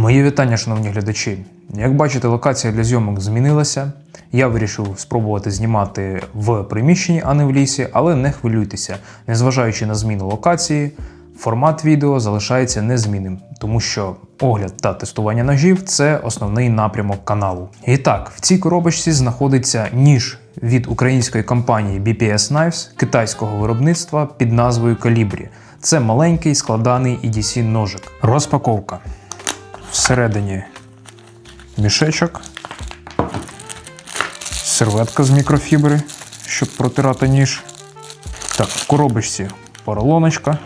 Мої вітання, шановні глядачі. Як бачите, локація для зйомок змінилася. Я вирішив спробувати знімати в приміщенні, а не в лісі, але не хвилюйтеся. Незважаючи на зміну локації, формат відео залишається незмінним, тому що огляд та тестування ножів це основний напрямок каналу. І так, в цій коробочці знаходиться ніж від української компанії BPS Knives китайського виробництва під назвою Калібрі. Це маленький складаний EDC ножик. Розпаковка. Всередині мішечок, серветка з мікрофібри, щоб протирати ніж. Так, в коробочці поролоночка.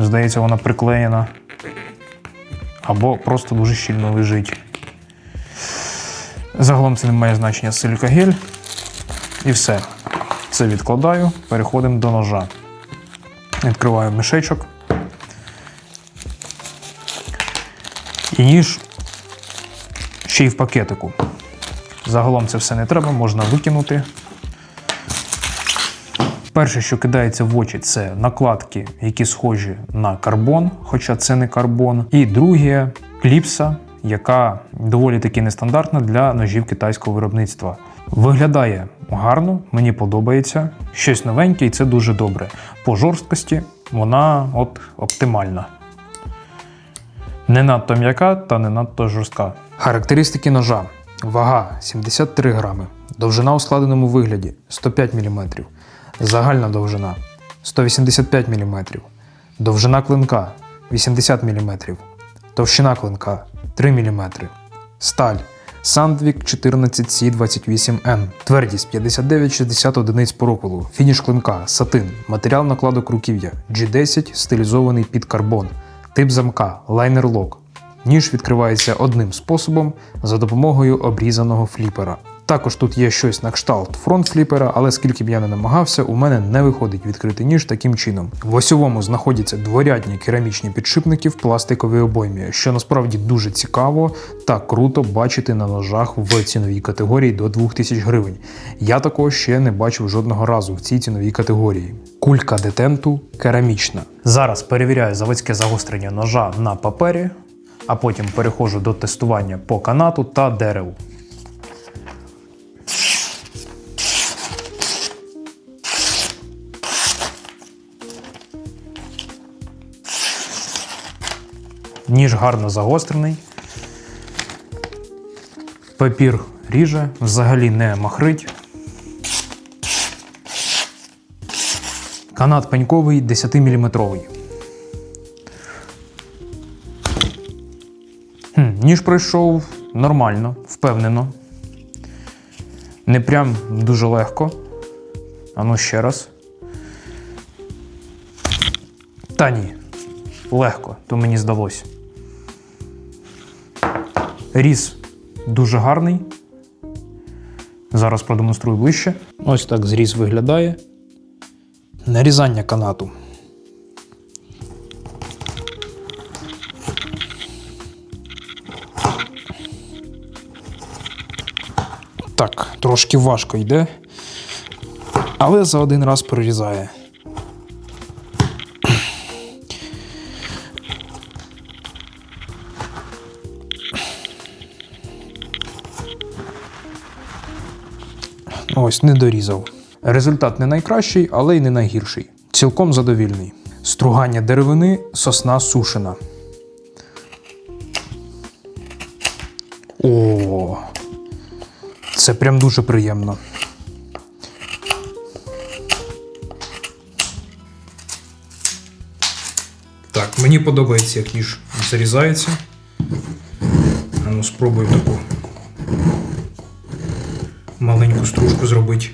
Здається, вона приклеєна. Або просто дуже щільно лежить. Загалом це не має значення силікагель. І все. Це відкладаю, переходимо до ножа. Відкриваю мішечок. Ніж ще й в пакетику. Загалом це все не треба, можна викинути. Перше, що кидається в очі, це накладки, які схожі на карбон, хоча це не карбон. І друге кліпса, яка доволі таки нестандартна для ножів китайського виробництва. Виглядає гарно, мені подобається. Щось новеньке, і це дуже добре. По жорсткості вона от оптимальна. Не надто м'яка та не надто жорстка. Характеристики ножа: вага 73 грами, довжина у складеному вигляді 105 мм, загальна довжина 185 мм, довжина клинка 80 мм, товщина клинка 3 мм, сталь Sandvik 14C28N, твердість 59-60 одиниць пороколу, фініш клинка, сатин, матеріал накладок руків'я, G10 стилізований під карбон, тип замка, лайнер лок. Ніж відкривається одним способом за допомогою обрізаного фліпера. Також тут є щось на кшталт фронт фліпера, але скільки б я не намагався, у мене не виходить відкрити ніж таким чином. В осьовому знаходяться дворядні керамічні підшипники в пластиковій обоймі, що насправді дуже цікаво та круто бачити на ножах в ціновій категорії до 2000 гривень. Я такого ще не бачив жодного разу в цій ціновій категорії. Кулька детенту керамічна. Зараз перевіряю заводське загострення ножа на папері, а потім переходжу до тестування по канату та дереву. Ніж гарно загострений. Папір ріже, взагалі не махрить. Канат пеньковий 10-мм. Ніж пройшов нормально, впевнено. Не прям дуже легко. Ану ще раз. Та ні. Легко, то мені здалось. Різ дуже гарний. Зараз продемонструю ближче. Ось так зріз виглядає. Нарізання канату. Так, трошки важко йде, але за один раз прорізає. Ось, не дорізав. Результат не найкращий, але й не найгірший. Цілком задовільний. Стругання деревини, сосна сушена. О, це прям дуже приємно. Так, мені подобається, як ніж зарізається. А ну, спробую таку маленьку стружку зробити.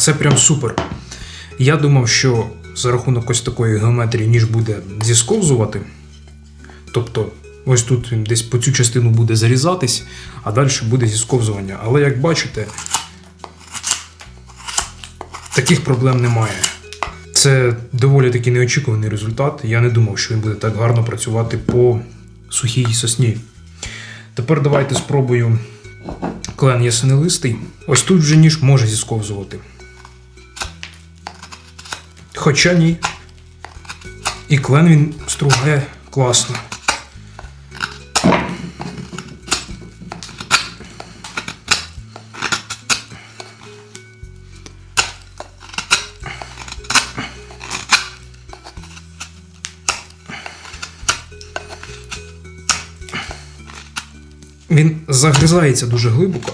Це прям супер. Я думав, що за рахунок ось такої геометрії ніж буде зісковзувати. Тобто, ось тут десь по цю частину буде зарізатись, а далі буде зісковзування. Але як бачите, таких проблем немає. Це доволі таки неочікуваний результат. Я не думав, що він буде так гарно працювати по сухій сосні. Тепер давайте спробую клен ясенелистий. Ось тут вже ніж може зісковзувати. Хоча ні. І клен він стругає класно. Він загризається дуже глибоко.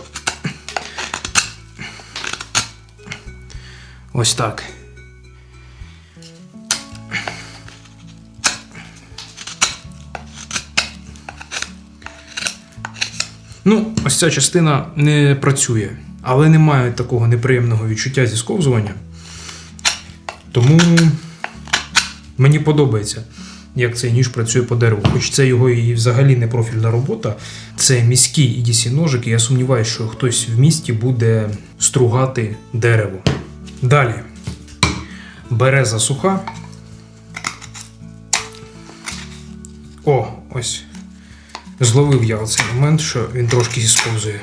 Ось так. Ну, ось ця частина не працює, але немає такого неприємного відчуття зі сковзування. Тому мені подобається, як цей ніж працює по дереву. Хоч це його і взагалі не профільна робота. Це міський EDC ножик, і я сумніваюся, що хтось в місті буде стругати дерево. Далі. Береза суха. О, ось. Зловив я оцей момент, що він трошки зісповзує.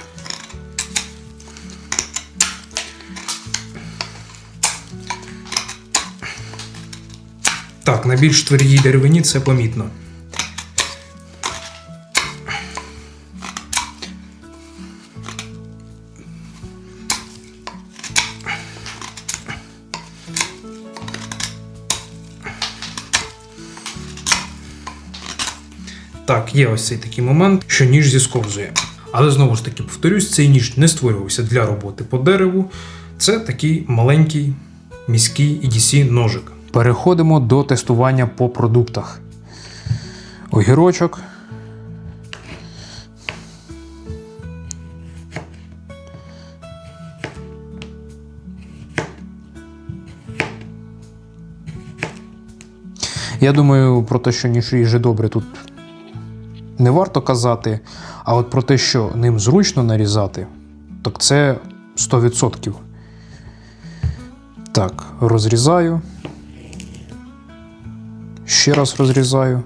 Так, на більш твердій деревині це помітно. Так, є ось цей такий момент, що ніж зісковзує. Але знову ж таки повторюсь, цей ніж не створювався для роботи по дереву. Це такий маленький міський EDC ножик. Переходимо до тестування по продуктах. Огірочок. Я думаю, про те, що ніж ріже добре тут не варто казати, а от про те, що ним зручно нарізати, так це 100%. Так, розрізаю. Ще раз розрізаю.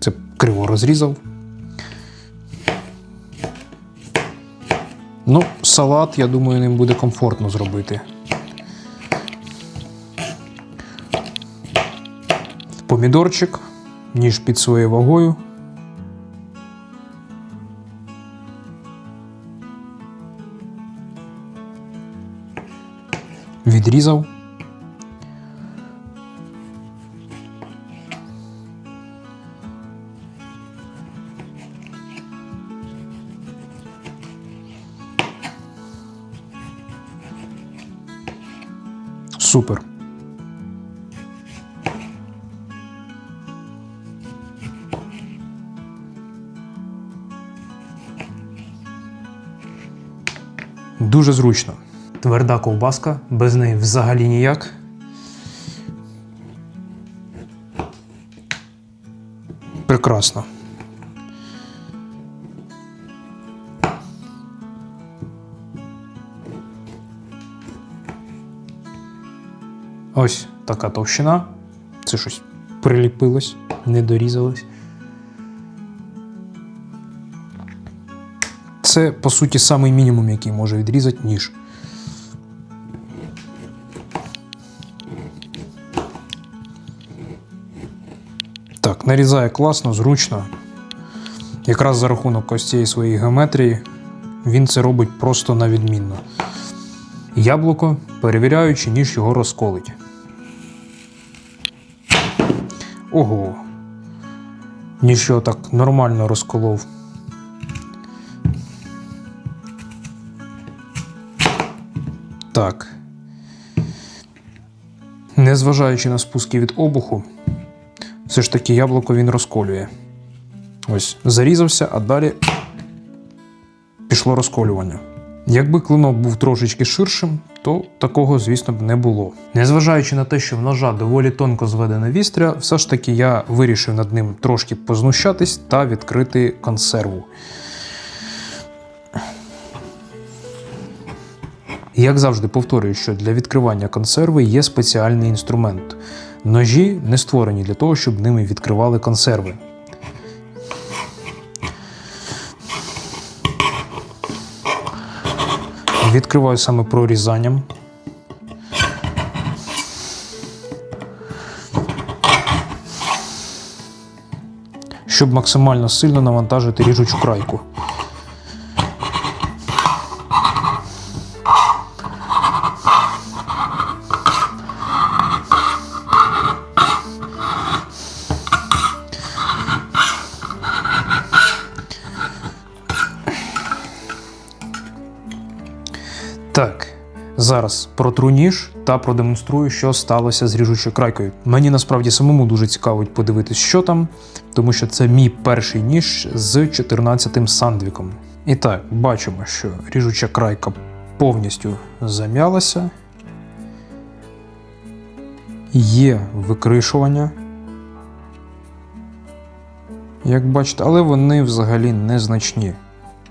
Це криво розрізав. Ну, салат, я думаю, ним буде комфортно зробити. Помідорчик, ніж під своєю вагою. Відрізав. Дуже зручно. Тверда ковбаска, без неї взагалі ніяк. Прекрасно. Ось така товщина. Це щось приліпилось, не дорізалось. Це, по суті, самий мінімум, який може відрізати ніж. Так, нарізає класно, зручно. Якраз за рахунок ось цієї своєї геометрії він це робить просто на відмінно. Яблуко, перевіряючи, ніж його розколить. Ого. Ніж його так нормально розколов. Так. Незважаючи на спуски від обуху, все ж таки яблуко він розколює. Ось, зарізався, а далі пішло розколювання. Якби клинок був трошечки ширшим, то такого, звісно б, не було. Незважаючи на те, що в ножа доволі тонко зведена вістря, все ж таки я вирішив над ним трошки познущатись та відкрити консерву. Як завжди повторюю, що для відкривання консерви є спеціальний інструмент. Ножі не створені для того, щоб ними відкривали консерви. Відкриваю саме прорізанням. Щоб максимально сильно навантажити ріжучу крайку. Зараз протру ніж та продемонструю, що сталося з ріжучою крайкою. Мені насправді самому дуже цікаво подивитись, що там, тому що це мій перший ніж з 14-тим сандвіком. І так, бачимо, що ріжуча крайка повністю зам'ялася. Є викришування. Як бачите, але вони взагалі незначні.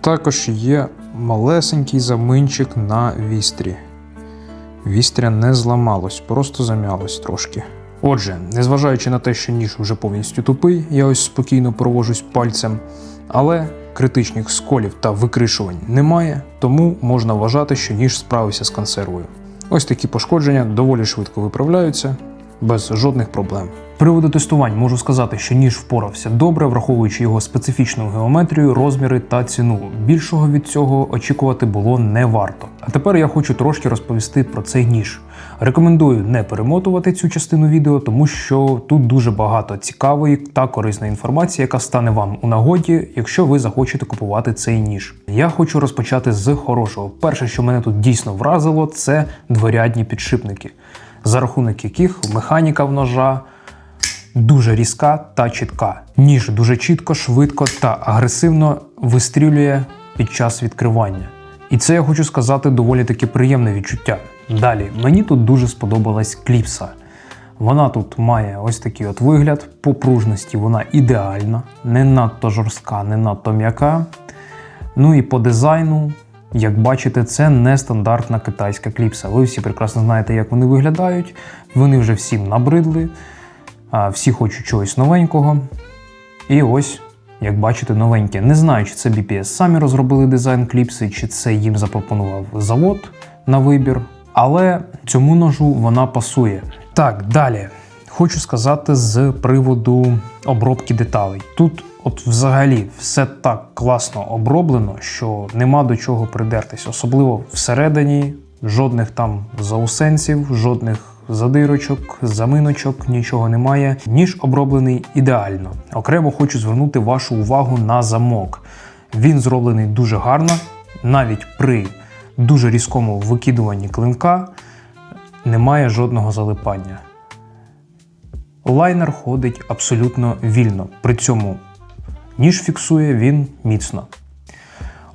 Також є малесенький заминчик на вістрі. Вістря не зламалось, просто зам'ялось трошки. Отже, незважаючи на те, що ніж вже повністю тупий, я ось спокійно провожусь пальцем, але критичних сколів та викришувань немає, тому можна вважати, що ніж справився з консервою. Ось такі пошкодження доволі швидко виправляються, без жодних проблем. Приводу тестувань можу сказати, що ніж впорався добре, враховуючи його специфічну геометрію, розміри та ціну. Більшого від цього очікувати було не варто. А тепер я хочу трошки розповісти про цей ніж. Рекомендую не перемотувати цю частину відео, тому що тут дуже багато цікавої та корисної інформації, яка стане вам у нагоді, якщо ви захочете купувати цей ніж. Я хочу розпочати з хорошого. Перше, що мене тут дійсно вразило, це дворядні підшипники, за рахунок яких механіка в ножа дуже різка та чітка. Ніж дуже чітко, швидко та агресивно вистрілює під час відкривання. І це я хочу сказати доволі таки приємне відчуття. Далі, мені тут дуже сподобалась кліпса. Вона тут має ось такий от вигляд. По пружності вона ідеальна, не надто жорстка, не надто м'яка. Ну і по дизайну, як бачите, це нестандартна китайська кліпса. Ви всі прекрасно знаєте, як вони виглядають. Вони вже всім набридли, всі хочуть чогось новенького. І ось, як бачите, новеньке. Не знаю, чи це BPS самі розробили дизайн кліпси, чи це їм запропонував завод на вибір. Але цьому ножу вона пасує. Так, далі. Хочу сказати з приводу обробки деталей. Тут, от взагалі, все так класно оброблено, що нема до чого придертись. Особливо всередині жодних там заусенців, жодних задирочок, заминочок, нічого немає. Ніж оброблений ідеально. Окремо хочу звернути вашу увагу на замок. Він зроблений дуже гарно, навіть при дуже різкому викидуванні клинка немає жодного залипання. Лайнер ходить абсолютно вільно. При цьому ніж фіксує він міцно.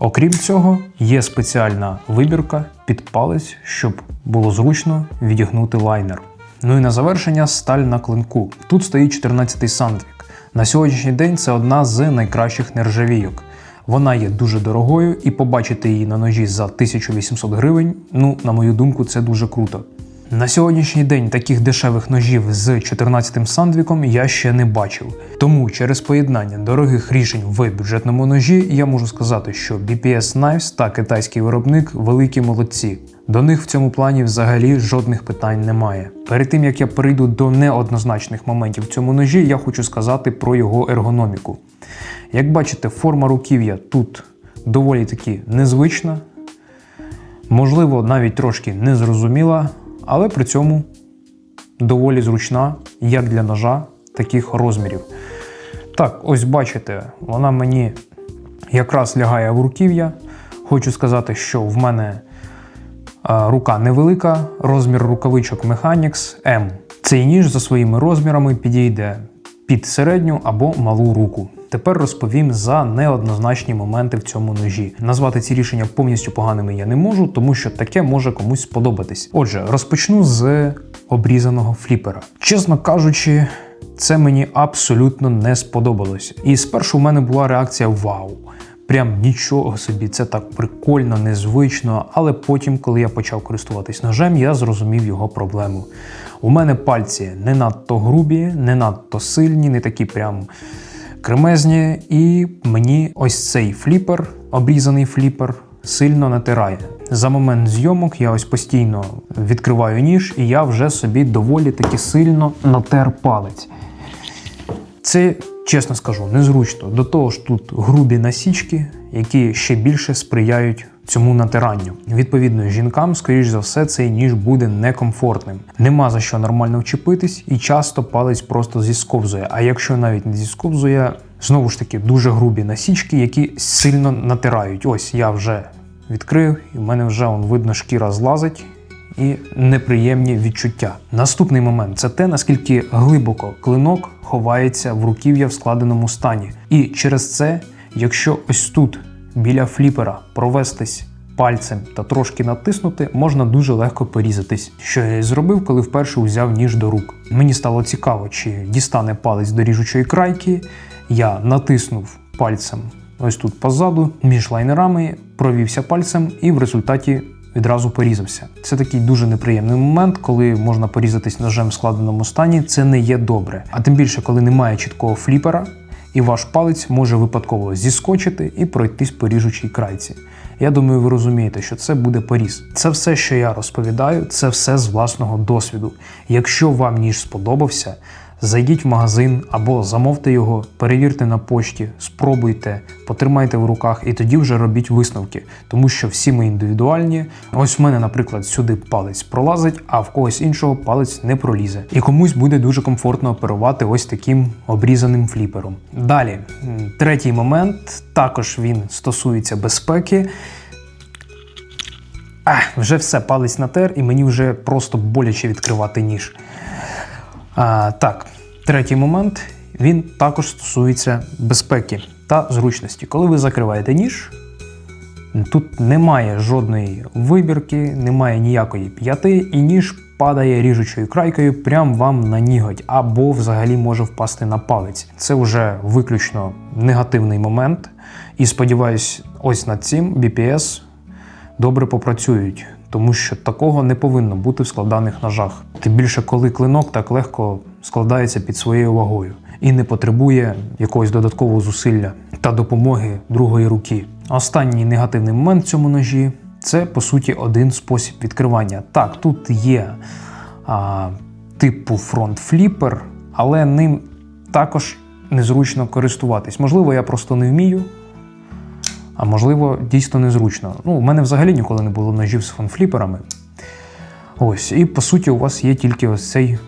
Окрім цього, є спеціальна вибірка під палець, щоб було зручно відігнути лайнер. Ну і на завершення сталь на клинку. Тут стоїть 14-й сандвік. На сьогоднішній день це одна з найкращих нержавійок. Вона є дуже дорогою, і побачити її на ножі за 1800 гривень, ну, на мою думку, це дуже круто. На сьогоднішній день таких дешевих ножів з 14-м сандвіком я ще не бачив. Тому через поєднання дорогих рішень в бюджетному ножі я можу сказати, що BPS Knives та китайський виробник великі молодці. До них в цьому плані взагалі жодних питань немає. Перед тим як я перейду до неоднозначних моментів в цьому ножі, я хочу сказати про його ергономіку. Як бачите, форма руків'я тут доволі таки незвична, можливо, навіть трошки незрозуміла, але при цьому доволі зручна як для ножа таких розмірів. Так, ось бачите, вона мені якраз лягає в руків'я. Хочу сказати, що в мене рука невелика, розмір рукавичок Mechanics M. Цей ніж за своїми розмірами підійде під середню або малу руку. Тепер розповім за неоднозначні моменти в цьому ножі. Назвати ці рішення повністю поганими я не можу, тому що таке може комусь сподобатись. Отже, розпочну з обрізаного фліпера. Чесно кажучи, це мені абсолютно не сподобалось. І спершу в мене була реакція вау. Прям нічого собі, це так прикольно, незвично. Але потім, коли я почав користуватись ножем, я зрозумів його проблему. У мене пальці не надто грубі, не надто сильні, не такі прям кремезні, і мені ось цей фліпер, обрізаний фліпер, сильно натирає. За момент зйомок я ось постійно відкриваю ніж, і я вже собі доволі таки сильно натер палець. Це, чесно скажу, незручно. До того ж, тут грубі насічки, які ще більше сприяють цьому натиранню. Відповідно, жінкам, скоріш за все, цей ніж буде некомфортним. Нема за що нормально вчепитись, і часто палець просто зісковзує. А якщо навіть не зісковзує, знову ж таки дуже грубі насічки, які сильно натирають. Ось я вже відкрив, і в мене вже он, видно, шкіра злазить. І неприємні відчуття. Наступний момент це те, наскільки глибоко клинок ховається в руків'я в складеному стані. І через це, якщо ось тут біля фліпера провестись пальцем та трошки натиснути, можна дуже легко порізатись. Що я і зробив, коли вперше взяв ніж до рук. Мені стало цікаво, чи дістане палець до ріжучої крайки. Я натиснув пальцем ось тут позаду, між лайнерами, провівся пальцем і в результаті. Відразу порізався. Це такий дуже неприємний момент, коли можна порізатись ножем в складеному стані. Це не є добре. А тим більше, коли немає чіткого фліпера, і ваш палець може випадково зіскочити і пройтись по ріжучій крайці. Я думаю, ви розумієте, що це буде поріз. Це все, що я розповідаю, це все з власного досвіду. Якщо вам ніж сподобався, зайдіть в магазин або замовте його, перевірте на пошті, спробуйте, потримайте в руках і тоді вже робіть висновки, тому що всі ми індивідуальні. Ось в мене, наприклад, сюди палець пролазить, а в когось іншого палець не пролізе. І комусь буде дуже комфортно оперувати ось таким обрізаним фліпером. Далі, третій момент, також він стосується безпеки. А, вже все, палець натер, і мені вже просто боляче відкривати ніж. А, так, третій момент він також стосується безпеки та зручності. Коли ви закриваєте ніж, тут немає жодної вибірки, немає ніякої п'яти, і ніж падає ріжучою крайкою прямо вам на ніготь, або взагалі може впасти на палець. Це вже виключно негативний момент. І сподіваюсь, ось над цим BPS добре попрацюють, тому що такого не повинно бути в складаних ножах. Тим більше, коли клинок так легко складається під своєю вагою і не потребує якогось додаткового зусилля та допомоги другої руки. Останній негативний момент в цьому ножі це по суті один спосіб відкривання. Так, тут є а, типу фронт-фліпер, але ним також незручно користуватись. Можливо, я просто не вмію, а можливо, дійсно незручно. Ну, у мене взагалі ніколи не було ножів з фонфліперами. Ось, і по суті, у вас є тільки ось цей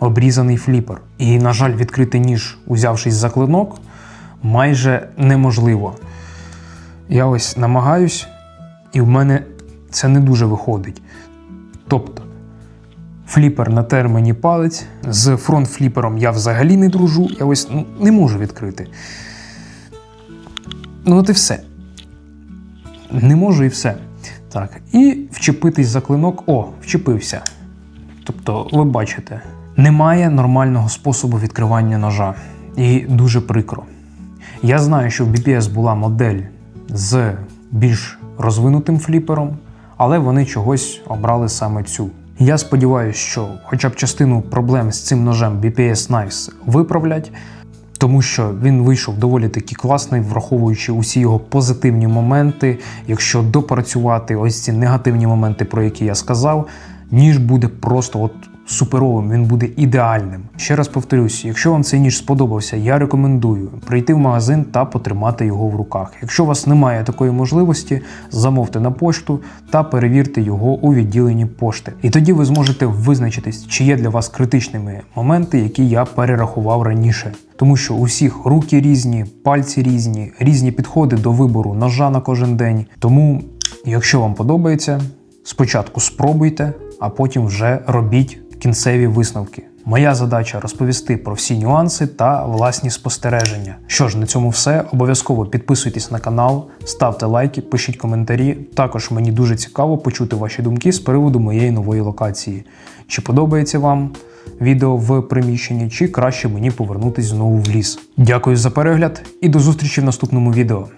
обрізаний фліпер. І, на жаль, відкрити ніж, узявшись за клинок, майже неможливо. Я ось намагаюсь, і в мене це не дуже виходить. Тобто, фліпер натер мені палець, з фронт-фліпером я взагалі не дружу, я ось ну, не можу відкрити. Ну, от і все. Не можу і все. Так, і вчепитись за клинок. О, вчепився. Тобто, ви бачите, немає нормального способу відкривання ножа. І дуже прикро. Я знаю, що в BPS була модель з більш розвинутим фліпером, але вони чогось обрали саме цю. Я сподіваюся, що хоча б частину проблем з цим ножем BPS Knives виправлять, тому що він вийшов доволі таки класний, враховуючи усі його позитивні моменти. Якщо допрацювати ось ці негативні моменти, про які я сказав, ніж буде просто от суперовим, він буде ідеальним. Ще раз повторюсь, якщо вам цей ніж сподобався, я рекомендую прийти в магазин та потримати його в руках. Якщо у вас немає такої можливості, замовте на пошту та перевірте його у відділенні пошти. І тоді ви зможете визначитись, чи є для вас критичними моменти, які я перерахував раніше. Тому що у всіх руки різні, пальці різні, різні підходи до вибору ножа на кожен день. Тому, якщо вам подобається, спочатку спробуйте, а потім вже робіть кінцеві висновки. Моя задача розповісти про всі нюанси та власні спостереження. Що ж, на цьому все. Обов'язково підписуйтесь на канал, ставте лайки, пишіть коментарі. Також мені дуже цікаво почути ваші думки з приводу моєї нової локації. Чи подобається вам відео в приміщенні, чи краще мені повернутись знову в ліс. Дякую за перегляд і до зустрічі в наступному відео.